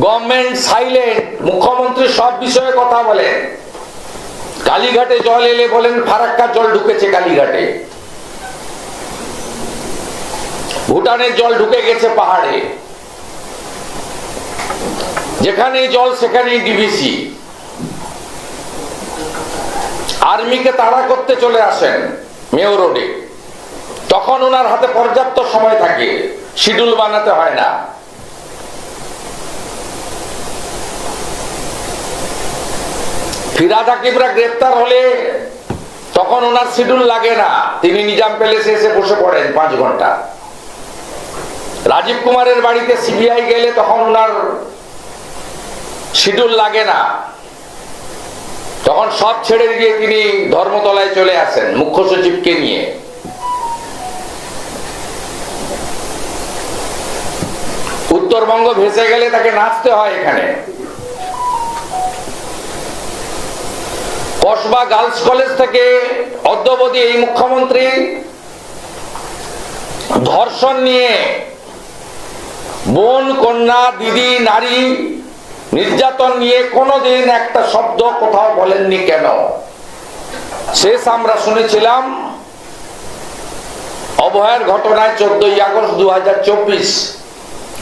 Government silent, মুখ্যমন্ত্রী সব বিষয়ে কথা বলেন। কালীঘাটে জল এলে বলেন ফারাক্কার জল ঢুকেছে কালীঘাটে। ভুটানের জল ঢুকে গেছে পাহাড়ে। যেখানে জল, সেখানেই ডিভিসি আর্মিকে তাড়া করতে চলে আসেন মেয় রোডে। তখন ওনার হাতে পর্যাপ্ত সময় থাকে। শিডিউল বানাতে হয় না। ফিরাদ হাকিমরা গ্রেপ্তার হলে তখন ওনার শিডিউল লাগে না। তিনি নিজাম প্যালেসে এসে বসে পড়েন পাঁচ ঘণ্টা। রাজীব কুমারের বাড়িতে সিবিআই গেলে তখন ওনার শিডিউল লাগে না। তখন সব ছেড়ে দিয়ে তিনি ধর্মতলায় চলে আসেন, মুখ্য সচিবকে নিয়ে। উত্তরবঙ্গ ভেসে গেলে তাকে নাচতে হয় এখানে। কসবা গার্লস কলেজ থেকে অদ্যবধি এই মুখ্যমন্ত্রী ধর্ষণ নিয়ে বোন, কন্যা, দিদি, নারী নির্যাতন নিয়ে কোনোদিন একটা শব্দ কোথাও বলেননি কেন? শেষ আমরা শুনেছিলাম অভয়ের ঘটনায় চোদ্দই আগস্ট দু হাজার চব্বিশ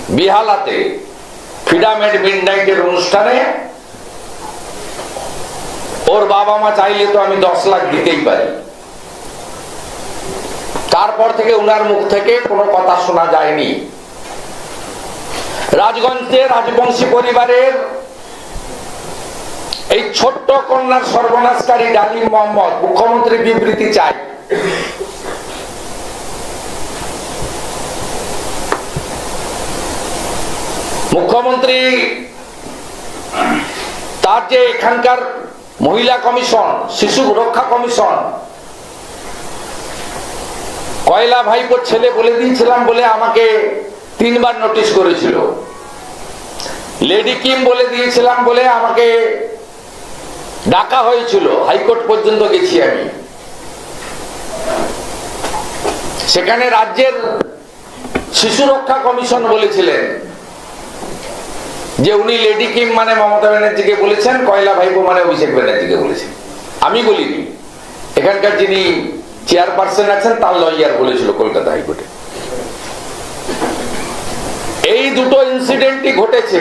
বিহালাতে ফিডামেড মিডনাইটের অনুষ্ঠানে ওর বাবা মা চাইলে তো আমি দশ লাখ দিতেই পারি। তারপর থেকে উনার মুখ থেকে কোনো কথা শোনা যায়নি। রাজগঞ্জে রাজবংশী পরিবারের এই ছোট্ট কন্যার সর্বনাশকারী ডালিম মোহাম্মদ মুখ্যমন্ত্রী বিবৃতি চাই। মুখ্যমন্ত্রী তার যে এখানকার মহিলা কমিশন, শিশু রক্ষা কমিশন। কয়লা ভাইপোর ছেলে বলে দিয়েছিলাম বলে আমাকে তিনবার নোটিশ করেছিল। লেডি কিম বলে দিয়েছিলাম বলে আমাকে ডাকা হয়েছিল। হাইকোর্ট পর্যন্ত গেছি আমি। সেখানে রাজ্যের শিশু রক্ষা কমিশন বলেছিলেন যে উনি লেডি কিম মানে মমতা ব্যানার্জিকে বলেছেন, কয়লা ভাইপো মানে অভিষেক ব্যানার্জিকে বলেছেন। আমি বলিনি। এখানকার যিনি চেয়ারপারসন আছেন, তার লয়ার বলেছিল কলকাতা হাইকোর্টে। এই দুটো ইনসিডেন্টই ঘটেছে।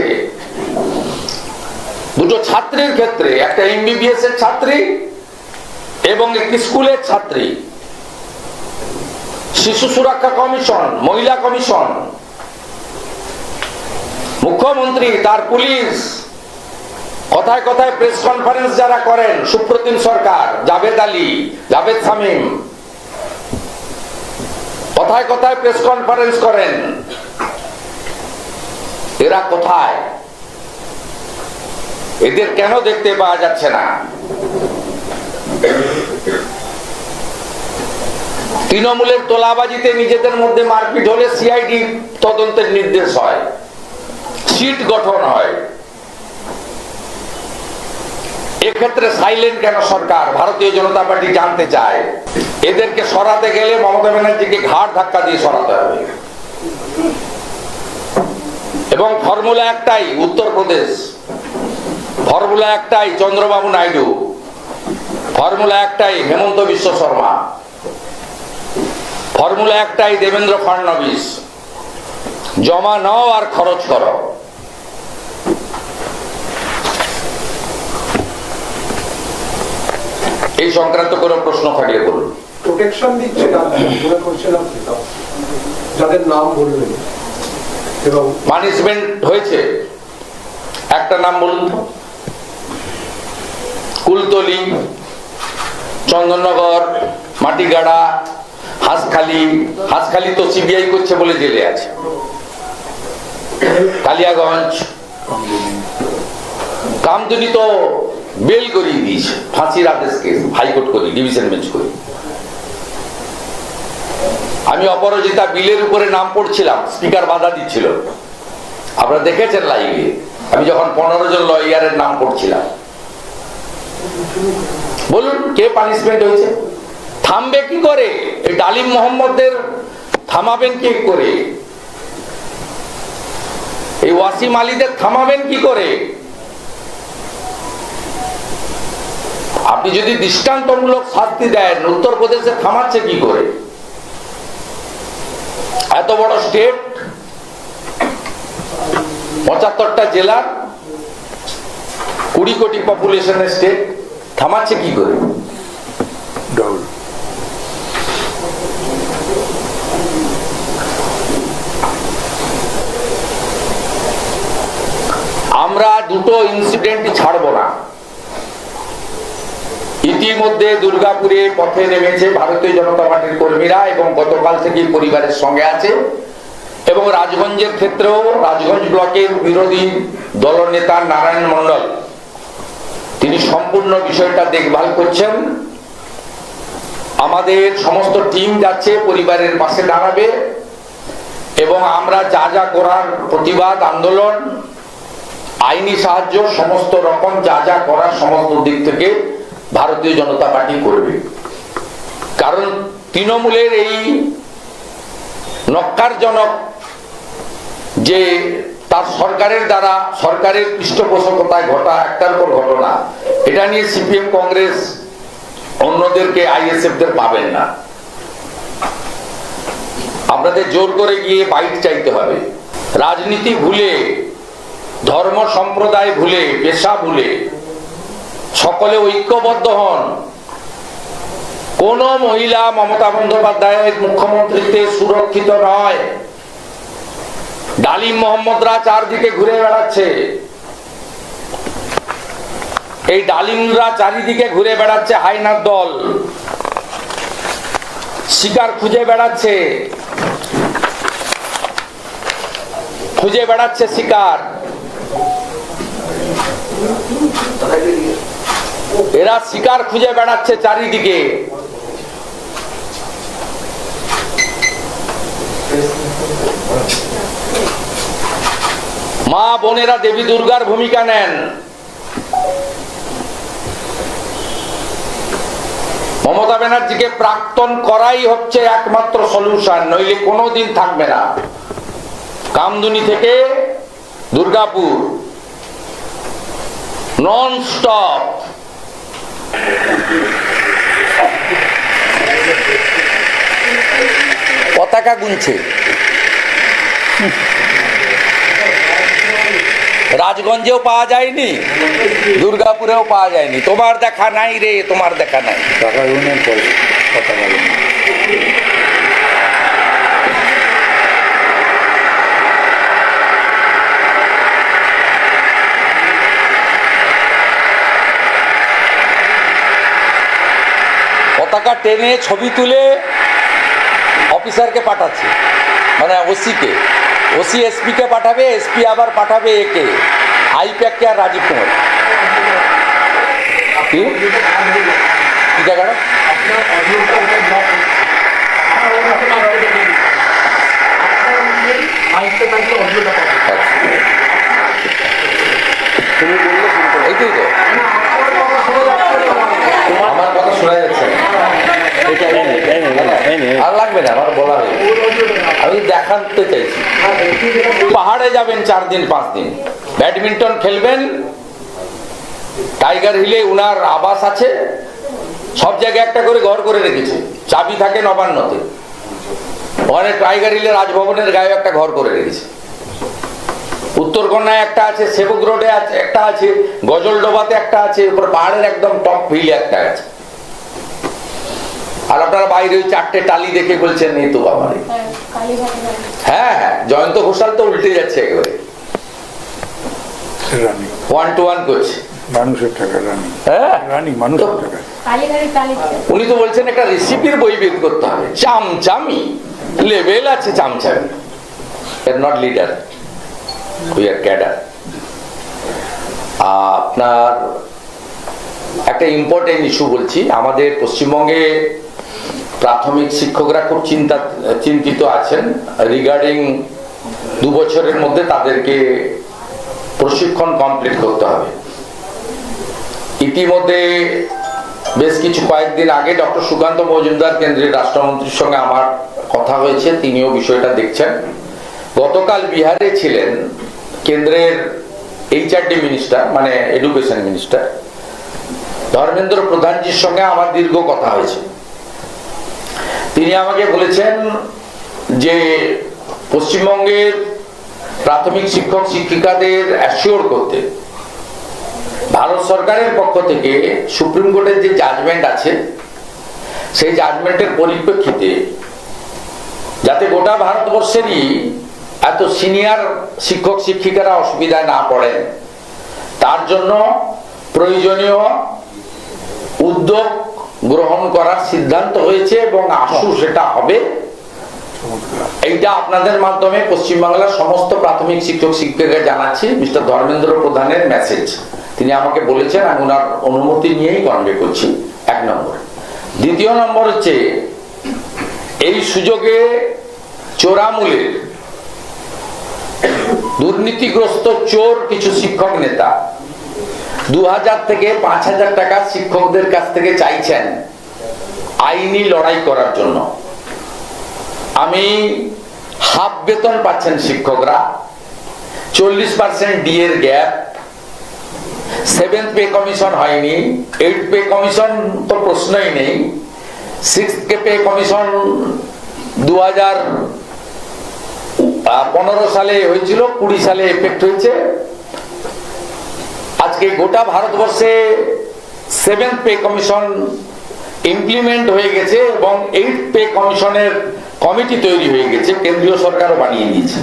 দুটো ছাত্রীর ক্ষেত্রে, একটা এমবিবিএস এর ছাত্রী এবং একটি স্কুলের ছাত্রী। শিশু সুরক্ষা কমিশন, মহিলা কমিশন মুখ্যমন্ত্রী, তার পুলিশ। কথায় কথায় প্রেস কনফারেন্স যারা করেন, সুপ্রতিম সরকার, জাভেদ আলী, জাভেদ সামিম কথায় কথায় প্রেস কনফারেন্স করেন, এরা কোথায়? এদের কেন দেখতে পাওয়া যাচ্ছে না? তৃণমূলের তোলাবাজিতে নিজেদের মধ্যে মারপিট হলে সিআইডি তদন্তের নির্দেশ হয়। সিট গঠন হয়। এক্ষেত্রে সাইলেন্ট কেন সরকার? ভারতীয় জনতা পার্টি জানতে চায়। এদেরকে সরাতে গেলে মমতা ব্যানার্জিকে ঘাট ধাক্কা দিয়ে সরাতে হবে। এবং ফর্মুলা একটাই, উত্তরপ্রদেশ। ফর্মুলা একটাই, চন্দ্রবাবু নাইডু। ফর্মুলা একটাই, হেমন্ত বিশ্ব শর্মা। ফর্মুলা একটাই, দেবেন্দ্র ফাডনবিস। জমা নাও আর খরচ করো। এই সংক্রান্ত কোনো প্রশ্ন থাকলে বলুন। প্রোটেকশন দিচ্ছে কারা? করছেন আপনি যাদের নাম বললেন এবং পানিশমেন্ট হয়েছে। একটা নাম বলুন তো। কুলতলি চন্দননগর মাটিগাড়া হাঁসখালি হাঁসখালি তো সিবিআই করছে বলে জেলে আছে। কালিয়াগঞ্জ। কামদুনি তো বেল করিয়ে দিয়েছে, ফাঁসির আদেশ কেস, হাইকোর্ট করি, ডিভিশন বেঞ্চ করি। আমি অপরাজিতা বিলের উপরে নাম পড়ছিলাম, স্পিকার বাধা দিচ্ছিল। আপনারা দেখেছেন লাইভে, আমি যখন পনেরো জন লয়ারের নাম পড়ছিলাম। বলুন, কে পানিশমেন্ট হয়েছে? থামবে কি করে? এই ডালিম মোহাম্মদের থামাবেন কি করে? এই ওয়াসিম আলীদের থামাবেন কি করে? আপনি যদি দৃষ্টান্তমূলক শাস্তি দেন, উত্তরপ্রদেশে থামাচ্ছে কি করে? এত বড় স্টেট পঁচাত্তরটা জেলার কুড়ি কোটি পপুলেশনের স্টেট থামাচ্ছে কি করে আমরা দুটো ইনসিডেন্ট ছাড়বো না। ইতিমধ্যে দুর্গাপুরে পথে নেমেছে ভারতীয় জনতা পার্টির কর্মীরা এবং গতকাল থেকে পরিবারের সঙ্গে আছে। এবং রাজগঞ্জের ক্ষেত্রেও রাজগঞ্জ ব্লকের বিরোধী দলনেতা নারায়ণ মণ্ডল, তিনি সম্পূর্ণ বিষয়টা দেখভাল করছেন। আমাদের সমস্ত টিম যাচ্ছে, পরিবারের পাশে দাঁড়াবে। এবং আমরা যা যা করার প্রতিবাদ, আন্দোলন আইনি সাহায্য, সমস্ত রকম যা যা করার সমস্ত দিক থেকে ভারতীয় জনতা পার্টি করবে। কারণ তৃণমূলের এই নক্কারজনক যে তার সরকারের দ্বারা সরকারের পৃষ্ঠপোষকতায় ঘটা একটার পর ঘটনা, এটা নিয়ে সিপিএম কংগ্রেস অন্যদেরকে আইএসএফ দের পাবেন না। আপনাদের জোর করে গিয়ে বাইট চাইতে হবে। রাজনীতি ভুলে ধর্ম সম্প্রদায় ভুলে, পেশা ভুলে, সকলে ঐক্যবদ্ধ হন। কোন মহিলা মমতা বন্দ্যোপাধ্যায়ের মুখ্যমন্ত্রীতে সুরক্ষিত নয়। ডালিম মোহাম্মদরা চারদিকে ঘুরে বেড়াচ্ছে। এই ডালিমরা চারিদিকে ঘুরে বেড়াচ্ছে হাইনার দল। শিকার খুঁজে বেড়াচ্ছে। খুঁজে বেড়াচ্ছে শিকার। এরা শিকার খুঁজে বেড়াচ্ছে চারিদিকে। মা বোনেরা দেবী দুর্গার ভূমিকা নেন। মমতা ব্যানার্জিকে প্রাক্তন করাই হচ্ছে একমাত্র সলিউশন নইলে কোনোদিন থাকবে না। কামদুনি থেকে দুর্গাপুর নন স্টপ পতাকা গুনছে। রাজগঞ্জেও পাওয়া যায়নি, দুর্গাপুরেও পাওয়া যায়নি। তোমার দেখা নাই রে, তোমার দেখা নাই টাকা গুনের পরে কথা বলেন পতাকা টেনে ছবি তুলে অফিসারকে পাঠাচ্ছে মানে ওসিকে। ওসি এসপিকে পাঠাবে, এসপি আবার পাঠাবে একে। আইপ্যাককে আর রাজীব কুমার। কি জায়গাটা এইটাই তো আমার কথা শোনা যাচ্ছে না। এটা এনে এনে এনে আর লাগবে না আমার বলা হয়েছে আমি দেখাতে চাইছি। পাহাড়ে যাবেন চার দিন, পাঁচ দিন। ব্যাডমিন্টন খেলবেন। টাইগার হিলে উনার আবাস আছে। সব জায়গায় একটা করে ঘর করে রেখেছে। চাবি থাকে নবান্নতে। ওখানে টাইগার হিলে রাজভবনের গায়ে একটা ঘর করে রেখেছে। উত্তরকন্যায় একটা আছে, সেবক রোডে একটা আছে, গজলডোবাতে একটা আছে, উপর পাহাড়ের একদম টপ হিলে একটা আছে। আর আপনারা বাইরে ওই চারটে টালি দেখে বলছেন এই তো বাবা হ্যাঁ হ্যাঁ জয়ন্ত ঘোষাল তো উল্টে যাচ্ছে একেবারে। ওয়ান টু ওয়ান করছে। মানুষের টাকা রানী। হ্যাঁ? রানী মানুষের টাকা। উনি তো বলছেন একটা রেসিপির বই বের করতে হবে। চামচামি। লেভেল আছে চামচামি। Not leader we are cadre আপনার একটা ইম্পর্টেন্ট ইস্যু বলছি। আমাদের পশ্চিমবঙ্গে প্রাথমিক শিক্ষকরা খুব চিন্তা, চিন্তিত আছেন রিগার্ডিং দু বছরের মধ্যে তাদেরকে প্রশিক্ষণ কমপ্লিট করতে হবে। ইতিমধ্যে বেশ কিছু কয়েকদিন আগে ডক্টর সুকান্ত মজুমদার, কেন্দ্রীয় রাষ্ট্রমন্ত্রীর সঙ্গে আমার কথা হয়েছে, তিনিও বিষয়টা দেখছেন। গতকাল বিহারে ছিলেন কেন্দ্রের এইচআরডি মিনিস্টার মানে এডুকেশন মিনিস্টার ধর্মেন্দ্র প্রধানজির সঙ্গে আমার দীর্ঘ কথা হয়েছে। তিনি আমাকে বলেছেন যে পশ্চিমবঙ্গের প্রাথমিক শিক্ষক শিক্ষিকাদের অ্যাসিওর করতে। ভারত সরকারের পক্ষ থেকে সুপ্রিম কোর্টের যে জাজমেন্ট আছে, সেই জাজমেন্টের পরিপ্রেক্ষিতে যাতে গোটা ভারতবর্ষেরই এত সিনিয়র শিক্ষক শিক্ষিকারা অসুবিধায় না পড়েন, তার জন্য প্রয়োজনীয় উদ্যোগ গ্রহণ করার সিদ্ধান্ত হয়েছে এবং আশু সেটা হবে। এইটা আপনাদের মাধ্যমে পশ্চিমবাংলার সমস্ত প্রাথমিক শিক্ষক শিক্ষিকাকে জানাচ্ছি, মিস্টার ধর্মেন্দ্র প্রধানের মেসেজ তিনি আমাকে বলেছেন, আমি ওনার অনুমতি নিয়েই কনভে করছি। এক নম্বর। দ্বিতীয় নম্বর হচ্ছে, এই সুযোগে চোরামূলের দুর্নীতিগ্রস্ত চোর কিছু শিক্ষক নেতা দু হাজার থেকে পাঁচ হাজার টাকা শিক্ষকদের কাছ থেকে চাইছেন আইনি লড়াই করার জন্য। আমি হাফ বেতন পাচ্ছেন শিক্ষকরা, চল্লিশ পার্সেন্ট ডি এর গ্যাপ সেভেন্থ পে কমিশন হয়নি এইট পে কমিশন তো প্রশ্নই নেই সিক্স পে কমিশন দু হাজার পনেরো সালে হয়েছিল, কুড়ি সালে এফেক্ট হয়েছে। আজকে গোটা ভারতবর্ষে সেভেন পে কমিশন ইমপ্লিমেন্ট হয়ে গেছে এবং এইট পে কমিশনের কমিটি তৈরি হয়ে গেছে, কেন্দ্রীয় সরকারও বানিয়ে দিয়েছে।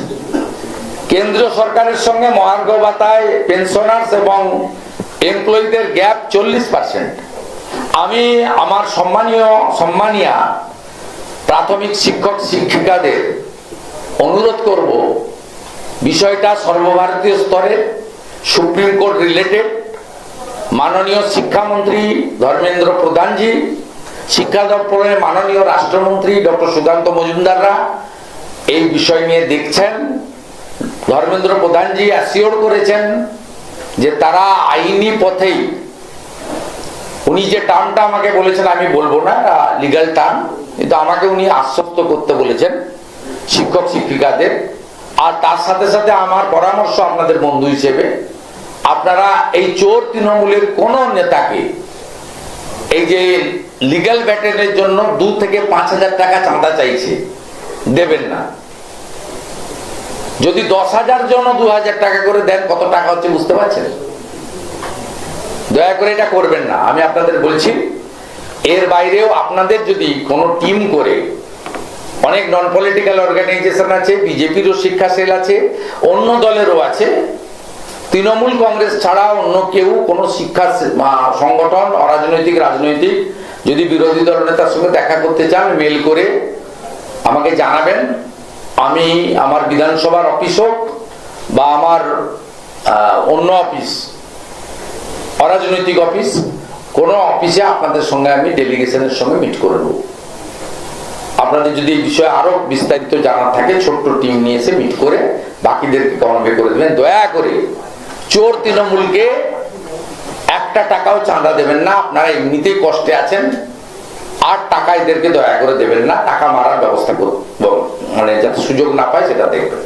কেন্দ্রীয় সরকারের সঙ্গে মহার্ঘ ভাতায় পেনশনার্স এবং এমপ্লয়ীদের গ্যাপ চল্লিশ পার্সেন্ট আমি আমার সম্মানীয় সম্মানিয়া প্রাথমিক শিক্ষক শিক্ষিকাদের অনুরোধ করব, বিষয়টা সর্বভারতীয় স্তরে সুপ্রিম কোর্ট রিলেটেড মাননীয় শিক্ষামন্ত্রী ধর্মেন্দ্র প্রধানজি, শিক্ষা দপ্তরের মাননীয় রাষ্ট্রমন্ত্রী ডক্টর সুকান্ত মজুমদাররা এই বিষয় নিয়ে দেখছেন। ধর্মেন্দ্র প্রধানজি অ্যাসিওর করেছেন যে তারা আইনি পথেই, উনি যে টার্মটা আমাকে বলেছেন আমি বলব না লিগাল টার্ম কিন্তু আমাকে উনি আশ্বস্ত করতে বলেছেন শিক্ষক শিক্ষিকাদের আর তার সাথে সাথে আমার পরামর্শ আপনাদের বন্ধু হিসেবে, আপনারা এই চোর তৃণমূলের কোন নেতাকে এই যে লিগাল ব্যাটেনের জন্য দু থেকে পাঁচ হাজার টাকা চাঁদা চাইছে, দেবেন না। যদি দশ হাজার জন দু হাজার টাকা করে দেন, কত টাকা হচ্ছে বুঝতে পারছেন? দয়া করে এটা করবেন না। আমি আপনাদের বলছি, এর বাইরেও আপনাদের যদি কোনো টিম করে অনেক নন পলিটিক্যাল অর্গানাইজেশন আছে বিজেপিরও শিক্ষা সেল আছে, অন্য দলেরও আছে। তৃণমূল কংগ্রেস ছাড়া অন্য কেউ, কোনো শিক্ষা সংগঠন, অরাজনৈতিক, রাজনৈতিক, যদি বিরোধী দল নেতার সঙ্গে দেখা করতে চান মেল করে আমাকে জানাবেন। আমি আমার বিধানসভার অফিস হোক বা আমার অন্য অফিস অরাজনৈতিক অফিস কোনো অফিসে আপনাদের সঙ্গে আমি ডেলিগেশনের সঙ্গে মিট করে নেব। আপনাদের যদি এই বিষয়ে আরও বিস্তারিত জানার থাকে, ছোট্ট টিম নিয়ে এসে মিট করে বাকিদেরকে কনভে করে দেবেন। দয়া করে চোর তৃণমূলকে একটা টাকাও চাঁদা দেবেন না, আপনারা এমনিতেই কষ্টে আছেন। আর টাকা এদেরকে দয়া করে দেবেন না, টাকা মারার ব্যবস্থা করুন। মানে যাতে সুযোগ না পায় সেটা দেখবেন।